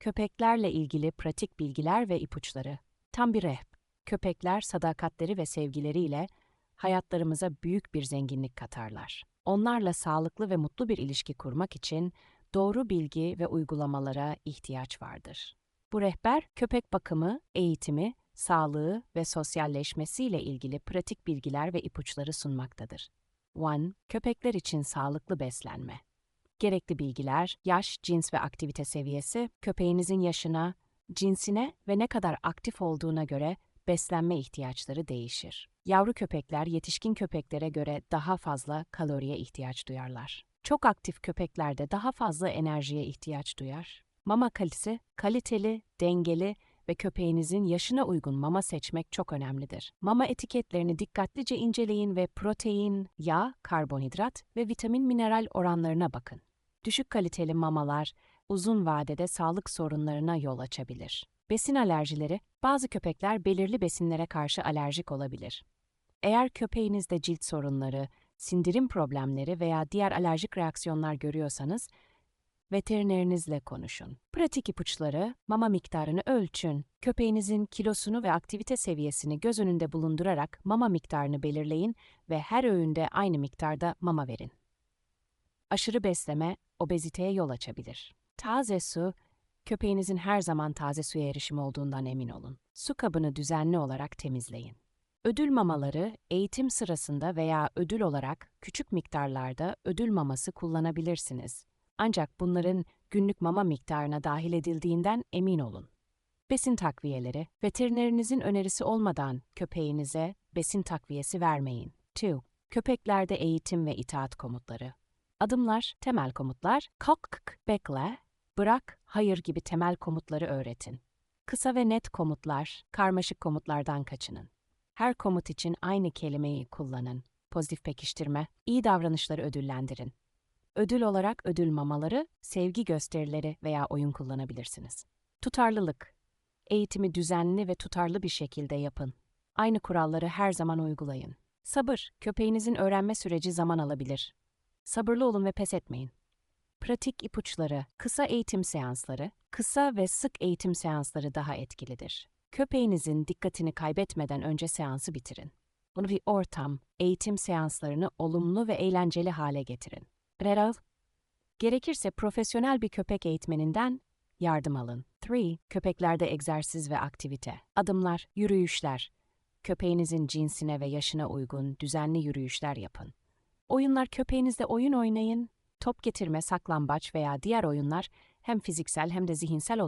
Köpeklerle ilgili pratik bilgiler ve ipuçları. Tam bir rehb. Köpekler sadakatleri ve sevgileriyle hayatlarımıza büyük bir zenginlik katarlar. Onlarla sağlıklı ve mutlu bir ilişki kurmak için doğru bilgi ve uygulamalara ihtiyaç vardır. Bu rehber köpek bakımı, eğitimi, sağlığı ve sosyalleşmesiyle ilgili pratik bilgiler ve ipuçları sunmaktadır. 1. Köpekler için sağlıklı beslenme. Gerekli bilgiler, yaş, cins ve aktivite seviyesi, köpeğinizin yaşına, cinsine ve ne kadar aktif olduğuna göre beslenme ihtiyaçları değişir. Yavru köpekler yetişkin köpeklere göre daha fazla kaloriye ihtiyaç duyarlar. Çok aktif köpeklerde daha fazla enerjiye ihtiyaç duyar. Mama kalitesi, kaliteli, dengeli ve köpeğinizin yaşına uygun mama seçmek çok önemlidir. Mama etiketlerini dikkatlice inceleyin ve protein, yağ, karbonhidrat ve vitamin mineral oranlarına bakın. Düşük kaliteli mamalar uzun vadede sağlık sorunlarına yol açabilir. Besin alerjileri, bazı köpekler belirli besinlere karşı alerjik olabilir. Eğer köpeğinizde cilt sorunları, sindirim problemleri veya diğer alerjik reaksiyonlar görüyorsanız, veterinerinizle konuşun. Pratik ipuçları, mama miktarını ölçün. Köpeğinizin kilosunu ve aktivite seviyesini göz önünde bulundurarak mama miktarını belirleyin ve her öğünde aynı miktarda mama verin. Aşırı besleme, obeziteye yol açabilir. Taze su, köpeğinizin her zaman taze suya erişimi olduğundan emin olun. Su kabını düzenli olarak temizleyin. Ödül mamaları eğitim sırasında veya ödül olarak küçük miktarlarda ödül maması kullanabilirsiniz. Ancak bunların günlük mama miktarına dahil edildiğinden emin olun. Besin takviyeleri, veterinerinizin önerisi olmadan köpeğinize besin takviyesi vermeyin. 2. Köpeklerde eğitim ve itaat komutları. Adımlar, temel komutlar, kalk, bekle, bırak, hayır gibi temel komutları öğretin. Kısa ve net komutlar, karmaşık komutlardan kaçının. Her komut için aynı kelimeyi kullanın. Pozitif pekiştirme, iyi davranışları ödüllendirin. Ödül olarak ödül mamaları, sevgi gösterileri veya oyun kullanabilirsiniz. Tutarlılık. Eğitimi düzenli ve tutarlı bir şekilde yapın. Aynı kuralları her zaman uygulayın. Sabır, köpeğinizin öğrenme süreci zaman alabilir. Sabırlı olun ve pes etmeyin. Pratik ipuçları, kısa eğitim seansları, kısa ve sık eğitim seansları daha etkilidir. Köpeğinizin dikkatini kaybetmeden önce seansı bitirin. Bunu bir ortam, eğitim seanslarını olumlu ve eğlenceli hale getirin. Rerav, gerekirse profesyonel bir köpek eğitmeninden yardım alın. 3. Köpeklerde egzersiz ve aktivite. Adımlar, yürüyüşler. Köpeğinizin cinsine ve yaşına uygun düzenli yürüyüşler yapın. Oyunlar köpeğinizle oyun oynayın. Top getirme, saklambaç veya diğer oyunlar hem fiziksel hem de zihinsel olarak